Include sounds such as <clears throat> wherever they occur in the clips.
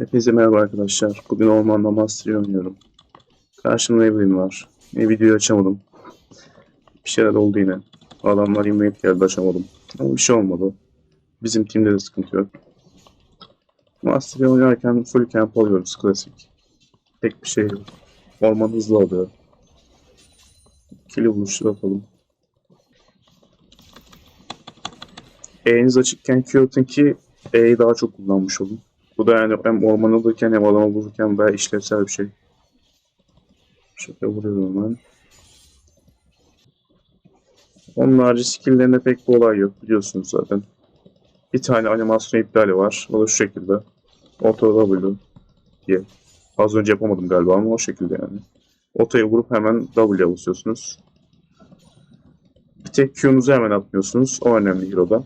Hepinize merhaba arkadaşlar. Bugün ormanda Master oynuyorum. Karşımda Evelyn var. Ne videoyu açamadım. Bir şeyler oldu yine. Adamlar invade geldi açamadım. Ama bir şey olmadı. Bizim timde de sıkıntı yok. Master oynarken full camp alıyoruz klasik. Tek bir şey yok. Orman hızlı alıyor. İkili vuruşlar atalım. E'niz açıkken Q ki E'yi daha çok kullanmış olun. Bu da yani hem orman alırken hem adama vururken bayağı işlevsel bir şey. Şöyle vuruyorum ben. Onun harici skill'lerinde pek bir olay yok biliyorsunuz zaten. Bir tane animasyon iptali var. O da şu şekilde. Auto W diye. Az önce yapamadım galiba ama o şekilde yani. Oto'ya vurup hemen W'ye basıyorsunuz. Bir tek Q'nuzu hemen atmıyorsunuz. O önemli Hero'da.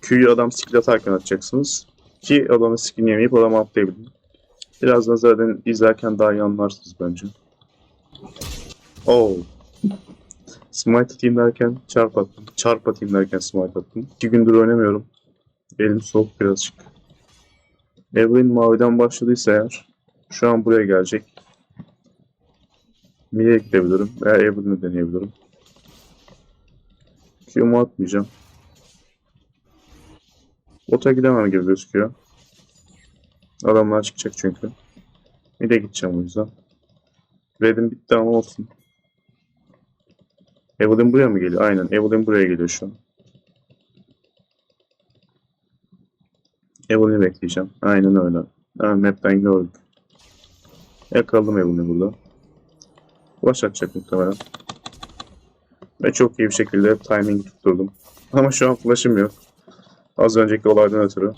Q'yu adam skill atarken atacaksınız. Ki adamın skin yemeyip adamı atlayabilin. Birazdan zaten izlerken daha iyi anlarsınız bence. Oh. Smite atayım derken çarp attım. Çarp atayım derken smite attım. İki gündür oynamıyorum. Elim soğuk birazcık. Evelyn maviden başladıysa eğer şu an buraya gelecek. Mia'ya gidebilirim veya Evelyn'i deneyebilirim. Q'mu atmayacağım. Bota gidemem gibi gözüküyor. Adamlar çıkacak çünkü. Bir de gideceğim o yüzden. Red'im bitti ama olsun. Evelyn buraya mı geliyor? Aynen. Evelyn buraya geliyor şu an. Evelyn'i bekleyeceğim. Aynen öyle. Ha, map'ten gördük. Yakaladım Evelyn'i burada. Flash atacak muhtemelen. Ve çok iyi bir şekilde timing tutturdum. Ama şu an flash'ım yok. Az önceki olaydan ötürü.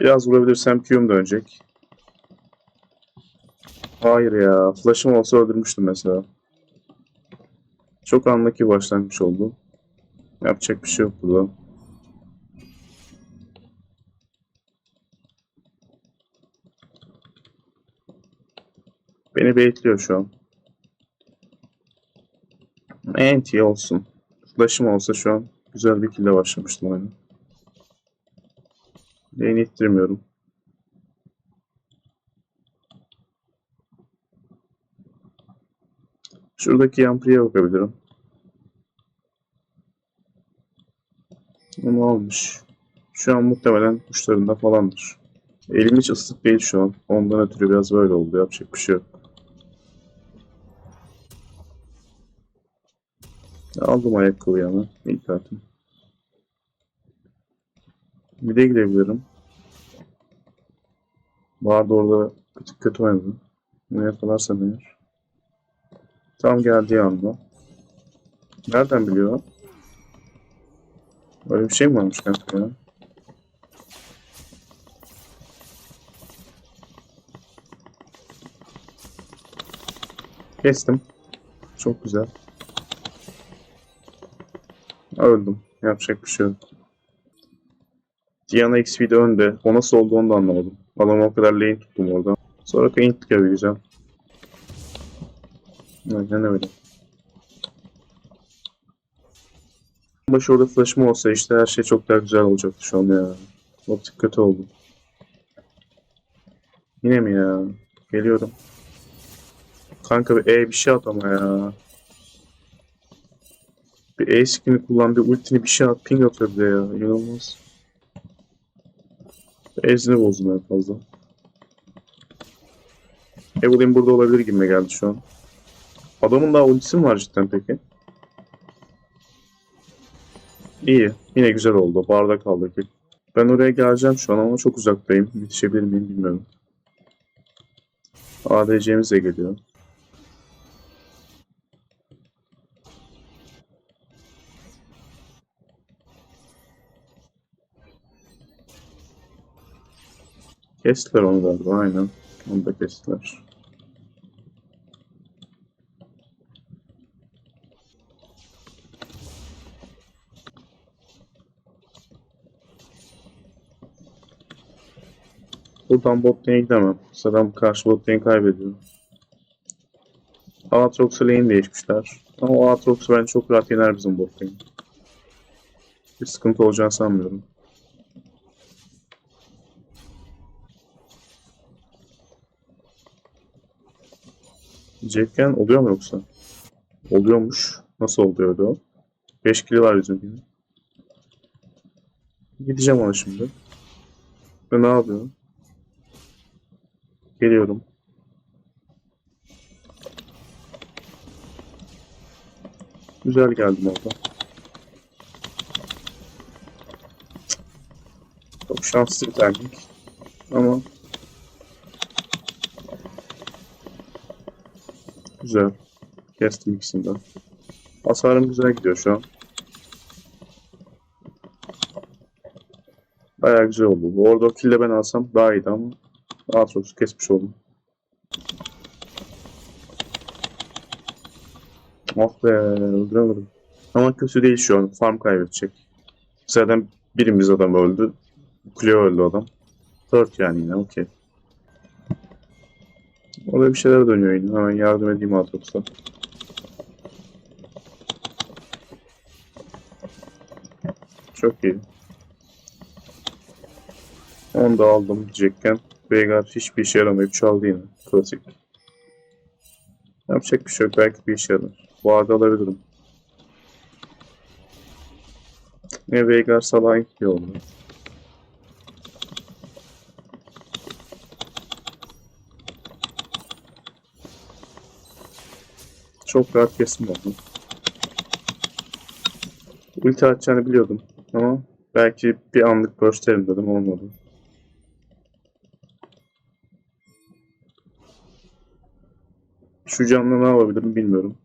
Biraz vurabilirsem Q'um dönecek. Hayır ya. Flash'ım olsa öldürmüştüm mesela. Çok anlık bir başlangıç oldu. Yapacak bir şey yok burada. Beni bekliyor şu an. Anti olsun. Flash'ım olsa şu an güzel bir kille başlamıştım oyuna. Lane'i ittirmiyorum. Şuradaki Yampri'ye bakabilirim. Ama olmuş. Şu an muhtemelen kuşlarında falandır. Elim hiç ıslık değil şu an. Ondan ötürü biraz böyle oldu. Yapacak bir şey yok. Aldım ayakkabıyı ama. İlk kartım. Bir de gidebilirim. Vardı orada kötü kötü oynadı. Ne yakalarsam eğer. Tam geldiği anda. Nereden biliyor? Öyle bir şey mi varmış kanka? Kestim. Çok güzel. Öldüm. Yapacak bir şey yok. Diana XP'de önde. O nasıl oldu onu da anlamadım. Adamı o kadar lane tuttum orada. Sonra paint yapabileceğim. Aynen öyle. Başı orada flash'ım olsa işte her şey çok daha güzel olacaktı şu an ya. Optik kötü oldu. Yine mi ya? Geliyorum. Kanka bir E bir şey at ama ya. Bir E skin'i kullan, bir ultini bir şey at, ping atıyor ya. İnanılmaz. Ezini bozdum en fazla. Evelyn burada olabilir gibi geldi şu an. Adamın daha ultisi mi var cidden peki? İyi. Yine güzel oldu. Barda kaldı ki. Ben oraya geleceğim şu an ama çok uzaktayım. Yetişebilir miyim bilmiyorum. ADC'miz de geliyor. Kestiler onu galiba aynen. Onu da kestiler. Buradan bot gidemem. Zaten karşı bot lane kaybediyor. Aatrox'a lane değişmişler. Ama o Aatrox'u ben çok rahat yener bizim bot. Bir sıkıntı olacağını sanmıyorum. Diyecekken oluyor mu yoksa? Oluyormuş. Nasıl oluyordu o? 5 kilo var bizimkinin. Gideceğim ona şimdi. Ve ne yapıyor? Geliyorum. Güzel geldim orada. Çok şanslı bir timing. Ama güzel. Kestim ikisini de. Hasarım güzel gidiyor şu an. Bayağı güzel oldu. Bu orada o kill'e ben alsam daha iyiydi ama daha çok kesmiş oldum. Oh be öldüremedim. Ama kötü değil şu an. Farm kaybedecek. Zaten birimiz adam öldü. Cleo öldü adam. Dört yani yine okey. Orada bir şeyler dönüyor yine. Hemen yardım edeyim Aatrox'a. Çok iyi. Onu da aldım diyecekken. Veigar hiçbir işe yaramayıp çaldı yine. Klasik. Yapacak bir şey yok. Belki bir işe yarar. Bu arada alabilirim. Ne Veigar Salah'a gidiyor oldu. Çok rahat kesim oldu. Ulti atacağını biliyordum ama belki bir anlık burstlerim dedim olmadı. Şu camla ne yapabilirim bilmiyorum.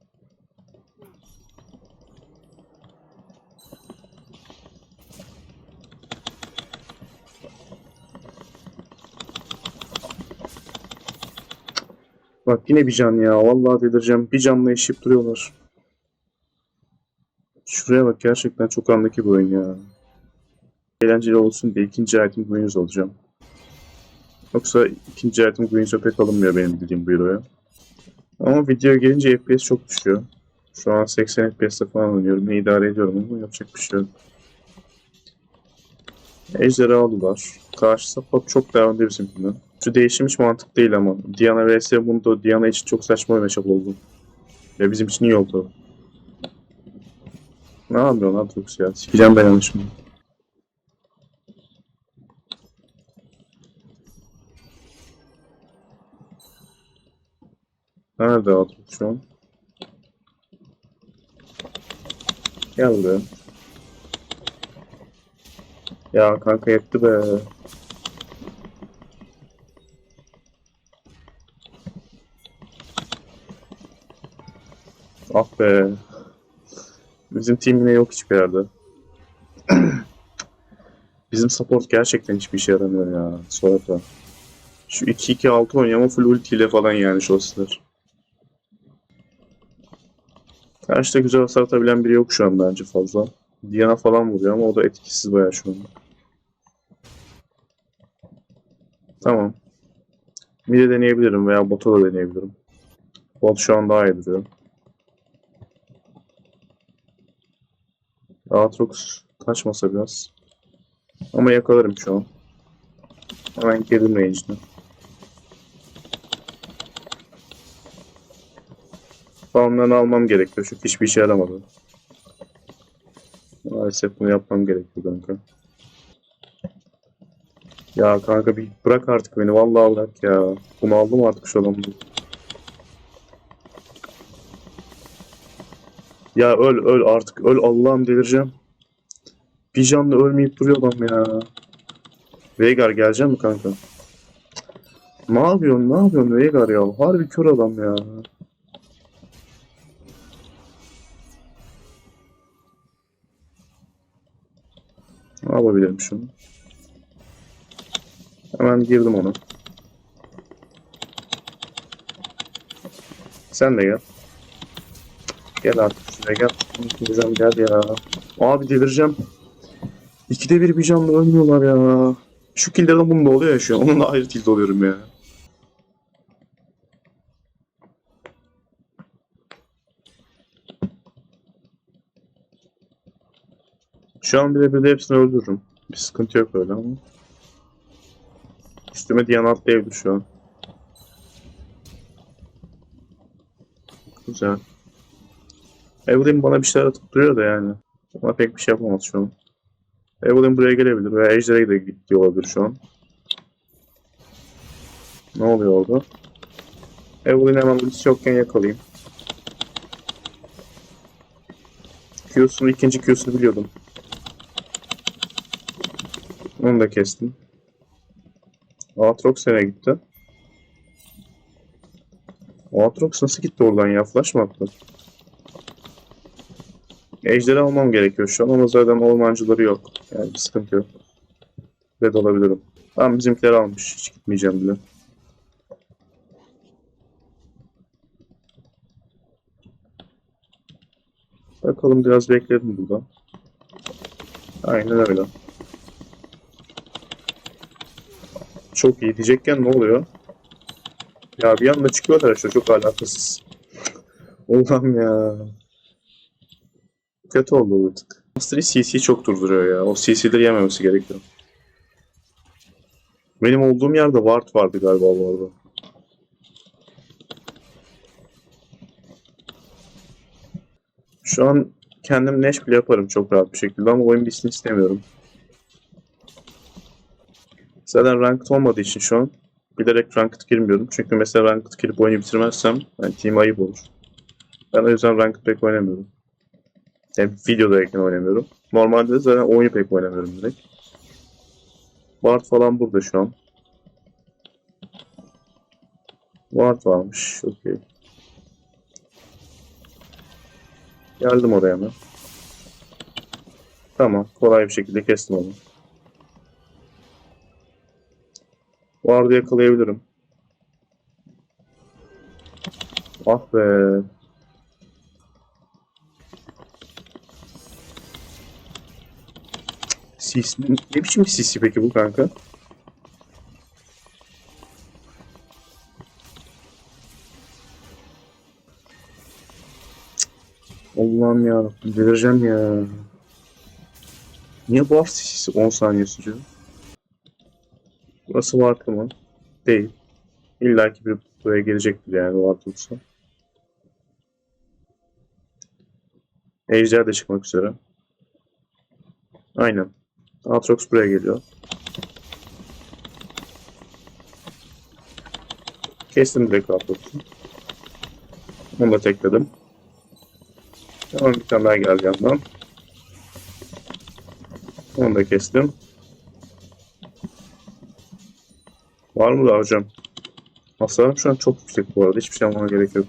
Bak yine bir can ya. Vallahi delireceğim. Bir canla eşip duruyorlar. Şuraya bak gerçekten çok andaki bir oyun ya. Eğlenceli olsun diye ikinci item Guinness alacağım. Yoksa ikinci item Guinness'e pek alınmıyor benim bildiğim bu hero'ya. Ama video gelince FPS çok düşüyor. Şu an 80 FPS'te falan oynuyorum. Ne idare ediyorum ama yapacak bir şey yok. Ejderha aldılar. Karşı support çok daha önde bizimkinden. Şu değişim hiç mantık değil ama. Diana vs Mundo, Diana için çok saçma bir matchup oldu. Ya bizim için iyi oldu. Ne yapıyorsun lan Tux ya? Sikeceğim ben yanlışımı. Nerede Atrux şu an? Gel. Ya kanka yetti be. Ah be. Bizim team yine yok hiçbir yerde. <clears throat> Bizim support gerçekten hiçbir işe yaramıyor ya. Sonra Şu 2-2-6 oynuyor ama full ultiyle falan yani Shostler. Karşıda güzel hasar atabilen biri yok şu an bence fazla. Diana falan vuruyor ama o da etkisiz bayağı şu an. Tamam. Mid'e deneyebilirim veya bota da deneyebilirim. Bot şu an daha iyi duruyor. Aatrox kaçmasa biraz. Ama yakalarım şu an. Hemen girdim range'ine. Farmlarını almam gerekiyor çünkü hiçbir işe yaramadı. Maalesef bunu yapmam gerekiyor kanka. Ya kanka bir bırak artık beni vallahi bırak ya. Bunu aldım artık şu adamı. Ya öl öl artık öl Allah'ım delireceğim. Bir canlı ölmeyip duruyor adam ya. Veigar gelecek mi kanka? Ne yapıyorsun ne yapıyorsun Veigar ya? Harbi kör adam ya. Ne yapabilirim şunu? Hemen girdim ona. Sen de gel. Gel artık şuraya gel. Gideceğim gel ya. Abi delireceğim. İkide bir bir canlı ölmüyorlar ya. Şu killlerden bunda oluyor ya şu an. Onunla ayrı tilt oluyorum ya. Şu an bile bile hepsini öldürürüm. Bir sıkıntı yok öyle ama. Üstüme Diana atlayabilir şu an. Güzel. Evelyn bana bir şeyler atıp duruyor da yani. Ona pek bir şey yapamaz şu an. Evelyn buraya gelebilir veya Ejder'e de gidiyor olabilir şu an. Ne oluyor orada? Evelyn hemen ultisi yokken yakalayayım. Q'sunu ikinci Q'sunu biliyordum. Onu da kestim. Aatrox nereye gitti? Aatrox nasıl gitti oradan ya? Flash mı attı? Ejder'i almam gerekiyor şu an ama zaten ormancıları yok. Yani bir sıkıntı yok. Red alabilirim. Tamam bizimkiler almış. Hiç gitmeyeceğim bile. Bakalım biraz bekledim burada. Aynen öyle. Çok iyi diyecekken ne oluyor? Ya bir anda çıkıyorlar işte çok alakasız. <laughs> Ulan ya. Kötü oldu bu tık. Mastery CC çok durduruyor ya. O CC'leri yememesi gerekiyor. Benim olduğum yerde Ward vardı galiba bu arada. Şu an kendim Neş bile yaparım çok rahat bir şekilde ama oyun bitsin istemiyorum. Zaten ranked olmadığı için şu an bilerek ranked girmiyorum. Çünkü mesela ranked girip oyunu bitirmezsem yani team ayıp olur. Ben o yüzden ranked pek oynamıyorum. Hem videodayken oynamıyorum. Normalde de zaten oyunu pek oynamıyorum direkt. Ward falan burada şu an. Ward varmış. Okey. Geldim oraya hemen. Tamam. Kolay bir şekilde kestim onu. Ward'ı yakalayabilirim. Ah be. Sis? Ne biçim bir sisi peki bu kanka? Allah'ım ya. Delireceğim ya. Niye bu hafta sisi 10 saniye sürüyor? Burası vardı mı? Değil. İlla ki bir buraya gelecektir yani vardı olsa. Ejder de çıkmak üzere. Aynen. Aatrox buraya geliyor. Kestim direkt Aatrox'u. Onu da tekledim. Tamam bir tane daha geldi yandan. Onu da kestim. Var mı da hocam? Hasarım şu an çok yüksek bu arada. Hiçbir şey yapmama gerek yok.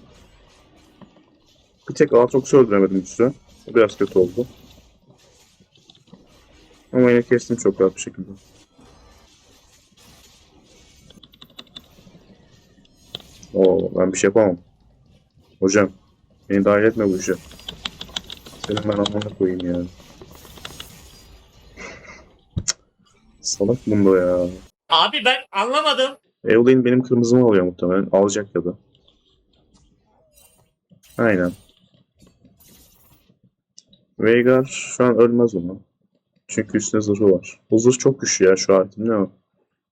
Bir tek Aatrox'u öldüremedim üstü. O biraz kötü oldu. Ama yine kestim çok rahat bir şekilde. Oo ben bir şey yapamam. Hocam beni dahil etme bu işe. Senin ben amına koyayım ya. Salak bunda ya. Abi ben anlamadım. Evelyn benim kırmızımı alıyor muhtemelen. Alacak ya da. Aynen. Veigar şu an ölmez onu. Çünkü üstüne zırhı var. Bu zırh çok güçlü ya şu item ne o?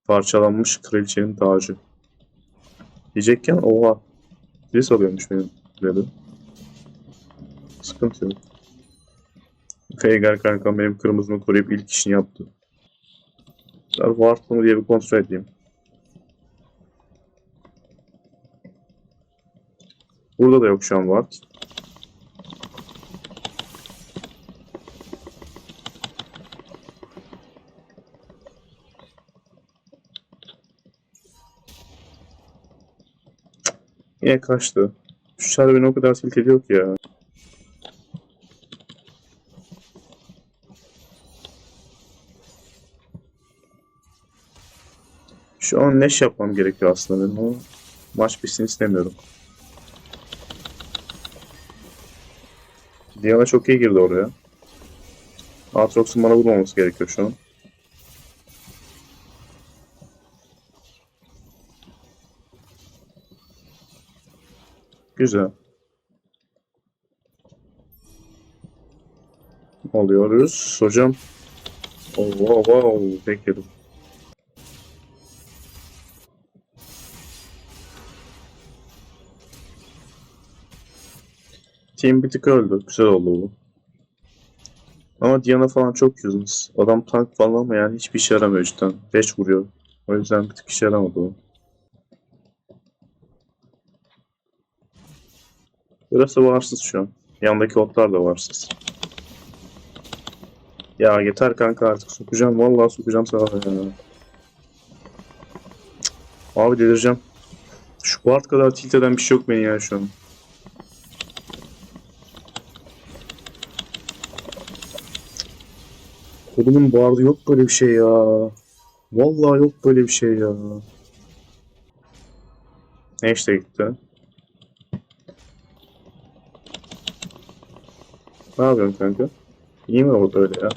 Parçalanmış kraliçenin tacı. Diyecekken oha. Birisi alıyormuş benim dedi. Sıkıntı yok. Veigar kankam benim kırmızımı koruyup ilk işini yaptı. Ben Ward'lı mı diye bir kontrol edeyim. Burada da yok şu an Ward. Yine kaçtı. Şu çar beni o kadar tilt ediyor ki ya. Şu an neş yapmam gerekiyor aslında benim ama maç bitsin istemiyorum. Diana çok iyi girdi oraya. Aatrox'un bana vurmaması gerekiyor şu an. Güzel. Alıyoruz. Hocam. Oh, wow, wow. Bekledim. Team bir tık öldü. Güzel oldu bu. Ama Diana falan çok useless. Adam tank falan ama yani hiçbir işe yaramıyor cidden. 5 vuruyor. O yüzden bir tık işe yaramadı o. Burası varsız şu an. Yandaki otlar da varsız. Ya yeter kanka artık sokacağım. Vallahi sokacağım sana ya. Abi delireceğim. Şu Bard kadar tilt eden bir şey yok beni ya şu an. Kolumun Bard'ı yok böyle bir şey ya. Vallahi yok böyle bir şey ya. Ne işte gitti. Ne yapıyorsun kanka? İyi mi orada öyle ya?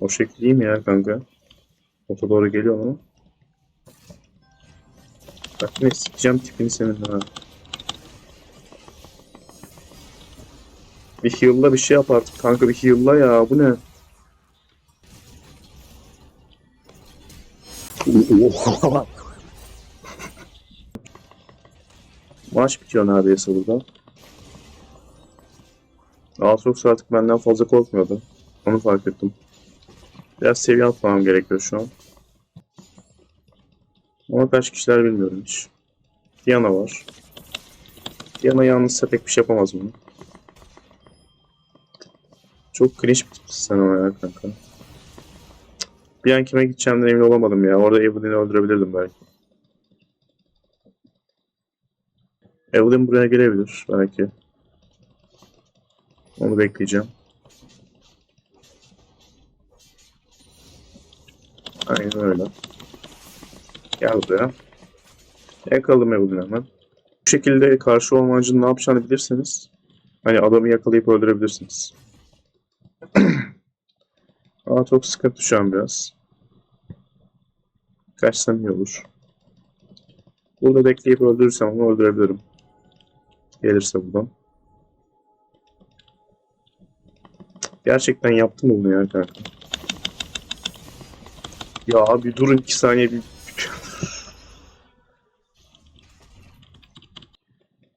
O şekil iyi mi ya kanka? Ota doğru geliyor mu? Bak ne sikeceğim tipini senin ha. Bir heal'la bir şey yap artık kanka bir heal'la ya bu ne? <laughs> Maç bitiyor neredeyse burada. Aatrox artık benden fazla korkmuyordu. Onu fark ettim. Biraz seviye atmam gerekiyor şu an. Ama kaç kişiler bilmiyorum hiç. Diana var. Diana yalnızsa pek bir şey yapamaz bunu. Çok cringe sen ama ya kanka. Bir an kime gideceğimden emin olamadım ya. Orada Evelyn'i öldürebilirdim belki. Evelyn buraya gelebilir belki. Onu bekleyeceğim. Aynen öyle. Gel buraya. Yakaladım Evelyn hemen. Bu şekilde karşı ormancının ne yapacağını bilirseniz hani adamı yakalayıp öldürebilirsiniz. <clears throat> Ama çok sıkıntı şu an biraz. Kaçsam iyi olur. Burada bekleyip öldürürsem onu öldürebilirim. Gelirse buradan. Gerçekten yaptım bunu ya kanka. Ya abi durun iki saniye bir... <laughs>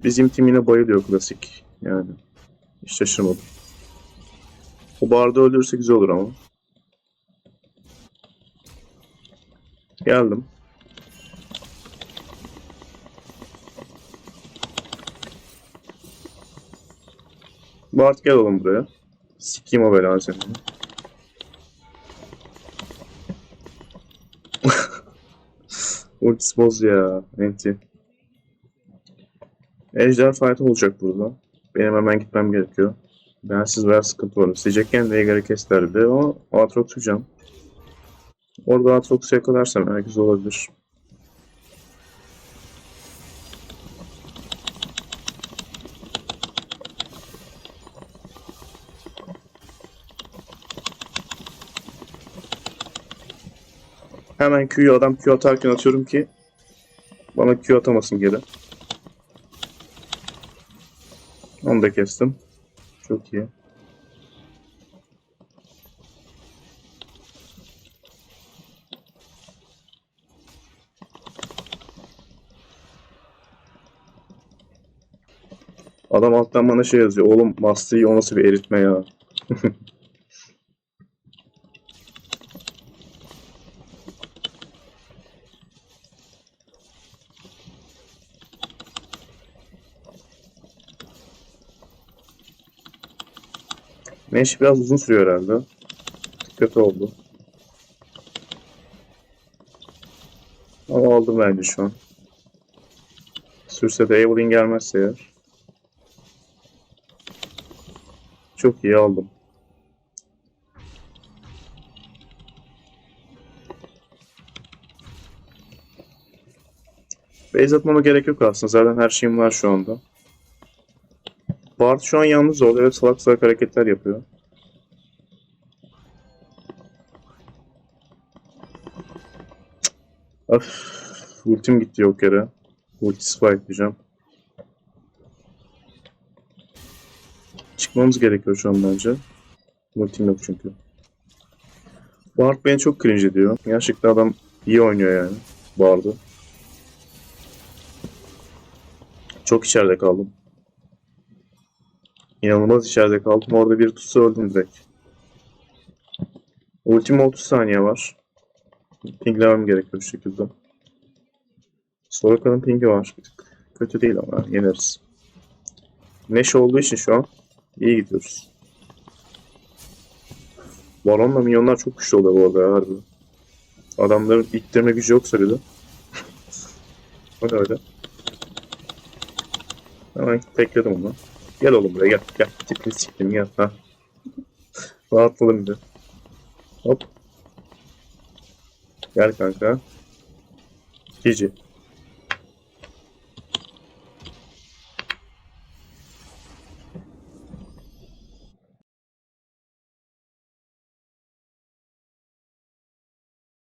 Bizim tim yine bayılıyor klasik. Yani. Hiç şaşırmadım. O barda öldürürse güzel olur ama. Geldim. Bart gel oğlum buraya. Sikeyim o belanı seni. <laughs> Ultisi boz ya. Enti. Ejder fight olacak burada. Benim hemen gitmem gerekiyor. Ben siz veya sıkıntı var. Sıcakken Veigar'ı kesterdi ama Aatrox tutacağım. Orada Aatrox'u yakalarsam herkes olabilir. Hemen Q'yu adam Q atarken atıyorum ki bana Q atamasın geri. Onu da kestim. İyi. Adam alttan bana şey yazıyor. Oğlum Master'ı o nasıl bir eritme ya. <laughs> Meş biraz uzun sürüyor herhalde. Kötü oldu. Ama aldım bence şu an. Sürse de Evelyn gelmezse eğer. Çok iyi aldım. Base atmama gerek yok aslında. Zaten her şeyim var şu anda. Bart şu an yalnız oldu. Evet salak salak hareketler yapıyor. Öf. Ultim gitti yok yere. Ulti spike diyeceğim. Çıkmamız gerekiyor şu an bence. Ultim yok çünkü. Bard beni çok cringe ediyor. Gerçekten adam iyi oynuyor yani. Bard'ı. Çok içeride kaldım. İnanılmaz içeride kaldım. Orada bir tutsa öldüm direkt. Ultime 30 saniye var. Pinglemem gerekiyor şu şekilde. Soraka'nın pingi var. Kötü değil ama yeneriz. Neşe olduğu için şu an iyi gidiyoruz. Baron'la minyonlar çok güçlü oluyor bu arada ya harbi. Adamların ittirme gücü yoksa bile. ne <laughs> öyle? Hemen tekledim onu. Gel oğlum buraya gel. Gel. Tipini siktim gel. Ha. Rahatladım bir. Hop. Gel kanka. GG.